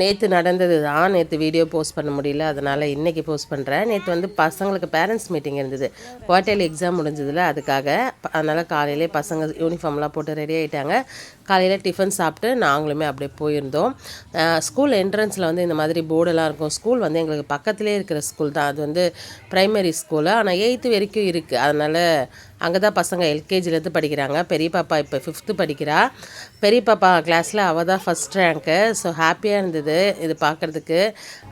நேற்று நடந்தது தான். நேற்று வீடியோ போஸ்ட் பண்ண முடியல. அதனால் இன்றைக்கி போஸ்ட் பண்ணுறேன் நேற்று வந்து பசங்களுக்கு பேரண்ட்ஸ் மீட்டிங் இருந்தது. குவார்டர்லி எக்ஸாம் முடிஞ்சதில் அதுக்காக. அதனால் காலையிலே பசங்க யூனிஃபார்ம்லாம் போட்டு ரெடி ஆகிட்டாங்க காலையில் டிஃபன் சாப்பிட்டு நாங்களுமே அப்படியே போயிருந்தோம். ஸ்கூல் என்ட்ரன்ஸில் வந்து இந்த மாதிரி போர்டெல்லாம் இருக்கும். ஸ்கூல் வந்து எங்களுக்கு பக்கத்துலேயே இருக்கிற ஸ்கூல் தான். அது வந்து ப்ரைமரி ஸ்கூலு ஆனால் எயித்து வரைக்கும் இருக்குது அதனால் அங்கே தான் பசங்க எல்கேஜிலேருந்து படிக்கிறாங்க. பெரிய பாப்பா இப்போ ஃபிஃப்த்து படிக்கிறா. பெரிய பாப்பா கிளாஸில் அவள் தான் ஃபஸ்ட் ரேங்க்கு ஸோ ஹாப்பியாக இருந்தது இது பார்க்குறதுக்கு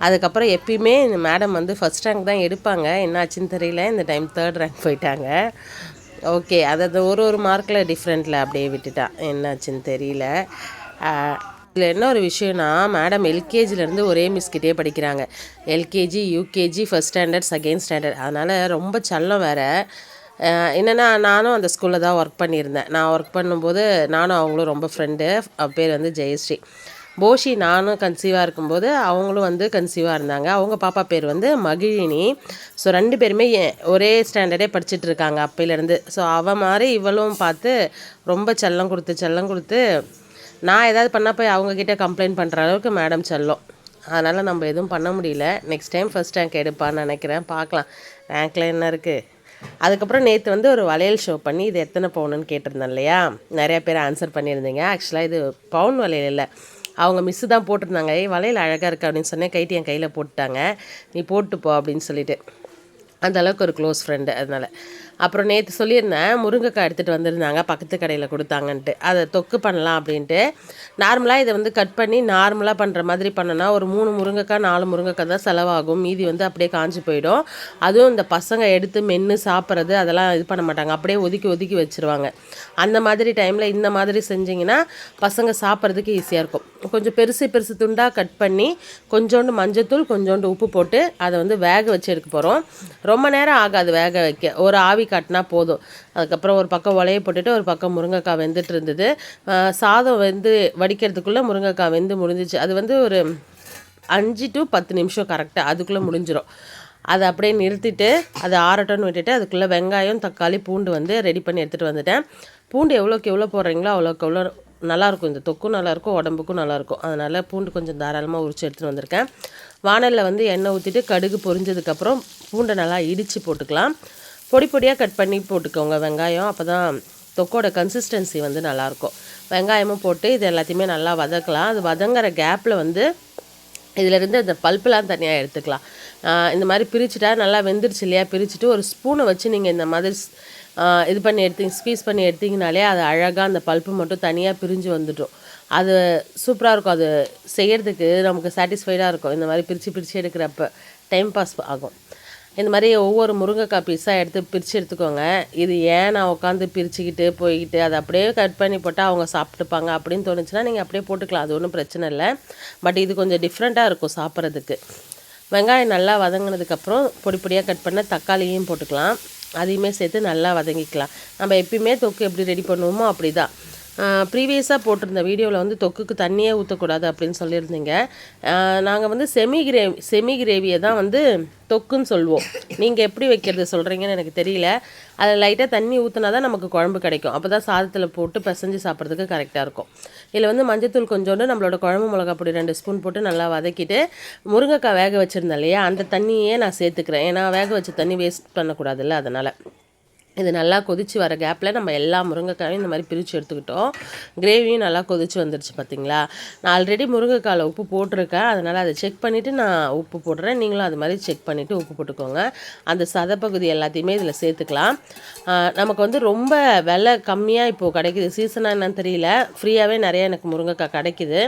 அதுக்கப்புறம் எப்பயுமே இந்த மேடம் வந்து ஃபஸ்ட் ரேங்க் தான் எடுப்பாங்க. என்னாச்சுன்னு தெரியல. இந்த டைம் தேர்ட் ரேங்க் போயிட்டாங்க. ஓகே அதை ஒரு ஒரு மார்க்கில் டிஃப்ரெண்ட்டில் அப்படியே விட்டுட்டான் என்னாச்சுன்னு தெரியல. இதில் என்ன ஒரு விஷயம்னா மேடம் எல்கேஜிலேருந்து ஒரே மிஸ்கிட்டே படிக்கிறாங்க. LKG UKG first standard second standard அதனால் ரொம்ப சல்லம் வேறு. என்னென்னா நானும் அந்த ஸ்கூலில் தான் ஒர்க் பண்ணியிருந்தேன். நான் ஒர்க் பண்ணும்போது நானும் அவங்களும் ரொம்ப ஃப்ரெண்டு பேர் வந்து ஜெயஸ்ரீ. போஷி நானும் கன்சீவாக இருக்கும்போது அவங்களும் வந்து கன்சீவாக இருந்தாங்க. அவங்க பாப்பா பேர் வந்து மகிழினி. ஸோ ரெண்டு பேருமே ஒரே ஸ்டாண்டர்டே படிச்சுட்டு இருக்காங்க அப்பையிலேருந்து. ஸோ அவ மாதிரி இவளும் பார்த்து ரொம்ப செல்லம் கொடுத்து செல்லம் கொடுத்து நான் ஏதாவது பண்ணால் போய் அவங்கக்கிட்ட கம்ப்ளைண்ட் பண்ணுற அளவுக்கு மேடம் செல்லம். அதனால் நம்ம எதுவும் பண்ண முடியல. நெக்ஸ்ட் டைம் ஃபஸ்ட் ரேங்க் எடுப்பான்னு நினைக்கிறேன். பார்க்கலாம். ரேங்க்கில் என்ன இருக்குது அதுக்கப்புறம் நேற்று வந்து ஒரு வளையல் ஷோ பண்ணி இது எத்தனை பவுனுன்னு கேட்டிருந்தேன் இல்லையா? நிறையா பேர் ஆன்சர் பண்ணியிருந்தீங்க. ஆக்சுவலாக இது பவுன் வளையல் இல்லை. அவங்க மிஸ்ஸு தான் போட்டிருந்தாங்க. ஏய் வளையல் அழகாக இருக்குது அப்படின்னு சொன்னேன் கைட்டு என் கையில் போட்டுட்டாங்க. நீ போட்டு போ அப்படின்னு சொல்லிட்டு. அந்த அளவுக்கு ஒரு க்ளோஸ் ஃப்ரெண்டு அதனால். அப்புறம் நேற்று சொல்லியிருந்தேன் முருங்கைக்காய் எடுத்துகிட்டு வந்திருந்தாங்க பக்கத்து கடையில் கொடுத்தாங்கன்ட்டு. அதை தொக்கு பண்ணலாம் அப்படின்ட்டு. நார்மலாக இதை வந்து கட் பண்ணி நார்மலாக பண்ணுற மாதிரி பண்ணனா ஒரு மூணு முருங்கைக்காய் நாலு முருங்கைக்காய் தான் செலவாகும். மீதி வந்து அப்படியே காஞ்சு போயிடும். அதுவும் இந்த பசங்க எடுத்து மென்று சாப்பிட்றது அதெல்லாம் இது பண்ண மாட்டாங்க. அப்படியே ஒதுக்கி ஒதுக்கி வச்சுருவாங்க. அந்த மாதிரி டைமில் இந்த மாதிரி செஞ்சிங்கன்னா பசங்க சாப்பிட்றதுக்கு ஈஸியாக இருக்கும். கொஞ்சம் பெருசு பெருசு துண்டாக கட் பண்ணி கொஞ்சோண்டு மஞ்சத்தூள் கொஞ்சோண்டு உப்பு போட்டு அதை வந்து வேக வச்சு எடுக்க போகிறோம் ரொம்ப நேரம் ஆகாது வேக வைக்க. ஒரு ஆவி காட்டினா போதும். அதுக்கப்புறம் ஒரு பக்கம் உலையை போட்டுட்டு ஒரு பக்கம் முருங்கைக்காய் வெந்துட்டு இருந்தது சாதம் வந்து வடிக்கிறதுக்குள்ளே முருங்கைக்காய் வெந்து முடிஞ்சிச்சு. அது வந்து ஒரு அஞ்சு டு பத்து நிமிஷம் கரெக்டாக அதுக்குள்ளே முடிஞ்சிடும் அதை அப்படியே நிறுத்திட்டு அதை ஆறட்டோன்னு விட்டுட்டு அதுக்குள்ளே வெங்காயம் தக்காளி பூண்டு வந்து ரெடி பண்ணி எடுத்துகிட்டு வந்துட்டேன். பூண்டு எவ்வளோக்கு எவ்வளோ போடுறீங்களோ அவ்வளோக்கு எவ்வளோ நல்லாயிருக்கும். இந்த தொக்கும் நல்லாயிருக்கும் உடம்புக்கும் நல்லாயிருக்கும். அதனால் பூண்டு கொஞ்சம் தாராளமாக உரிச்சு எடுத்துகிட்டு வந்திருக்கேன். வானலில் வந்து எண்ணெய் ஊற்றிட்டு கடுகு பொரிஞ்சதுக்கப்புறம் பூண்டை நல்லா இடித்து போட்டுக்கலாம். பொடி பொடியாக கட் பண்ணி போட்டுக்கோங்க வெங்காயம். அப்போ தான் தொக்கோட கன்சிஸ்டன்சி வந்து நல்லாயிருக்கும் வெங்காயமும் போட்டு இது எல்லாத்தையுமே நல்லா வதக்கலாம். அது வதங்குற கேப்பில் வந்து இதிலேருந்து அந்த பல்ப்புலாம் தனியாக எடுத்துக்கலாம். இந்த மாதிரி பிரிச்சுட்டா நல்லா வெந்துருச்சு இல்லையா? பிரிச்சுட்டு ஒரு ஸ்பூனை வச்சு நீங்கள் இந்த மாதிரி ஸ்- இது பண்ணி எடுத்தீங்க ஸ்பீஸ் பண்ணி எடுத்தீங்கனாலே அது அழகாக அந்த பல்ப்பு மட்டும் தனியாக பிரிஞ்சு வந்துடும். அது சூப்பராக இருக்கும். அது செய்கிறதுக்கு நமக்கு சாட்டிஸ்ஃபைடாக இருக்கும். இந்த மாதிரி பிரித்து பிரித்து எடுக்கிறப்ப டைம் பாஸ் ஆகும். இந்த மாதிரி ஒவ்வொரு முருங்கைக்காய் பீஸாக எடுத்து பிரித்து எடுத்துக்கோங்க. இது ஏன் நான் உட்காந்து பிரிச்சுக்கிட்டு போய்கிட்டு அதை அப்படியே கட் பண்ணி போட்டால் அவங்க சாப்பிட்டுப்பாங்க அப்படின்னு தோணுச்சுன்னா நீங்கள் அப்படியே போட்டுக்கலாம். அது ஒன்றும் பிரச்சனை இல்லை. பட் இது கொஞ்சம் டிஃப்ரெண்ட்டாக இருக்கும் சாப்பிட்றதுக்கு. வெங்காயம் நல்லா வதங்கினதுக்கப்புறம் பொடி பொடியாக கட் பண்ண தக்காளியும் போட்டுக்கலாம். அதையுமே சேர்த்து நல்லா வதங்கிக்கலாம். நம்ம எப்பயுமே தொக்கு எப்படி ரெடி பண்ணுவோமோ அப்படி தான் ப்ரீவியஸாக போட்டிருந்த வீடியோவில் வந்து தொக்குக்கு தண்ணியே ஊற்றக்கூடாது அப்படின்னு சொல்லியிருந்தீங்க. நாங்கள் வந்து செமி கிரேவி செமி கிரேவியை தான் வந்து தொக்குன்னு சொல்லுவோம். நீங்கள் எப்படி வைக்கிறது சொல்கிறீங்கன்னு எனக்கு தெரியல. அதில் லைட்டாக தண்ணி ஊற்றினா தான் நமக்கு குழம்பு கிடைக்கும். அப்போ தான் சாதத்தில் போட்டு பிசைஞ்சு சாப்பிட்றதுக்கு கரெக்டாக இருக்கும். இதில் வந்து மஞ்சத்தூள் கொஞ்சோண்டு நம்மளோட குழம்பு மிளகா பொடி ரெண்டு ஸ்பூன் போட்டு நல்லா வதக்கிட்டு முருங்கைக்காய் வேக வச்சுருந்தேன் இல்லையா? அந்த தண்ணியே நான் சேர்த்துக்கிறேன். ஏன்னா வேக வச்ச தண்ணி வேஸ்ட் பண்ணக்கூடாதுல்ல அதனால். இது நல்லா கொதிச்சு வர கேப்பில் நம்ம எல்லா முருங்கைக்காயும் இந்த மாதிரி பிரித்து எடுத்துக்கிட்டோம். கிரேவியும் நல்லா கொதிச்சு வந்துருச்சு பார்த்தீங்களா நான் ஆல்ரெடி முருங்கைக்காயில் உப்பு போட்டிருக்கேன். அதனால் அதை செக் பண்ணிவிட்டு நான் உப்பு போடுறேன் நீங்களும் அது மாதிரி செக் பண்ணிவிட்டு உப்பு போட்டுக்கோங்க. அந்த சதப்பகுதி எல்லாத்தையுமே இதில் சேர்த்துக்கலாம். நமக்கு வந்து ரொம்ப விலை கம்மியாக இப்போது கிடைக்குது. சீசனாக என்னன்னு தெரியல. ஃப்ரீயாகவே நிறைய எனக்கு முருங்கைக்காய் கிடைக்குது.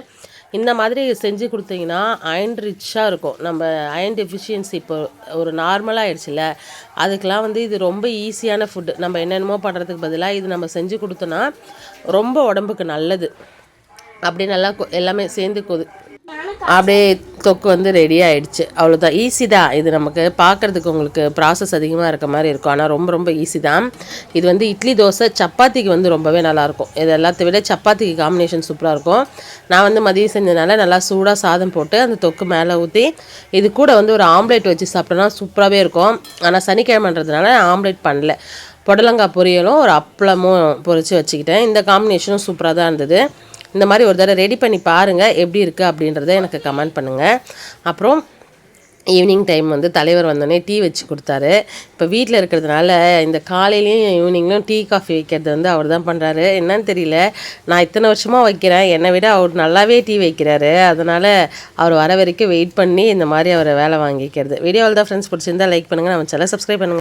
இந்த மாதிரி செஞ்சு கொடுத்தீங்கன்னா அயன் ரிச்சாக இருக்கும். நம்ம அயன் டெஃபிஷியன்சி இப்போ ஒரு நார்மலாக ஆயிடுச்சுல அதுக்கெலாம் வந்து இது ரொம்ப ஈஸியான ஃபுட்டு நம்ம என்னென்னமோ பண்ணுறதுக்கு பதிலாக இது நம்ம செஞ்சு கொடுத்தோன்னா ரொம்ப உடம்புக்கு நல்லது. அப்படி நல்லா எல்லாமே சேர்ந்து கொது அப்படியே தொக்கு வந்து ரெடி ஆகிடுச்சு அவ்வளோதான் ஈஸி தான். இது நமக்கு பார்க்குறதுக்கு உங்களுக்கு ப்ராசஸ் அதிகமாக இருக்க மாதிரி இருக்கும். ஆனால் ரொம்ப ரொம்ப ஈஸி தான். இது வந்து இட்லி தோசை சப்பாத்திக்கு வந்து ரொம்பவே நல்லாயிருக்கும். இது எல்லாத்தை விட சப்பாத்திக்கு காம்பினேஷன் சூப்பராக இருக்கும். நான் வந்து மதியம் செஞ்சதுனால நல்லா சூடாக சாதம் போட்டு அந்த தொக்கு மேலே ஊற்றி இது கூட வந்து ஒரு ஆம்லேட் வச்சு சாப்பிட்டோன்னா சூப்பராகவே இருக்கும். ஆனால் சனிக்கிழமைன்றதுனால ஆம்லேட் பண்ணல. புடலங்காய் பொரியலும் ஒரு அப்பளமும் பொரித்து வச்சுக்கிட்டேன். இந்த காம்பினேஷனும் சூப்பராக தான் இருந்தது. இந்த மாதிரி ஒரு தடவை ரெடி பண்ணி பாருங்கள் எப்படி இருக்குது அப்படின்றத எனக்கு கமெண்ட் பண்ணுங்கள் அப்புறம் ஈவினிங் டைம் வந்து தலைவர் வந்தோடனே டீ வச்சு கொடுத்தாரு. இப்போ வீட்டில் இருக்கிறதுனால இந்த காலையிலையும் ஈவினிங்லையும் டீ காஃபி வைக்கிறது வந்து அவர் தான் பண்ணுறாரு என்னன்னு தெரியல. நான் இத்தனை வருஷமாக வைக்கிறேன். என்னை விட அவர் நல்லாவே டீ வைக்கிறாரு. அதனால் அவர் வர வரைக்கும் வெயிட் பண்ணி இந்த மாதிரி அவரை வேலை வாங்கிக்கிறது. வீடியோவில் தான் ஃப்ரெண்ட்ஸ் பிடிச்சிருந்தா லைக் பண்ணுங்கள் நம்ம சேனல் சப்ஸ்கிரைப் பண்ணுங்கள்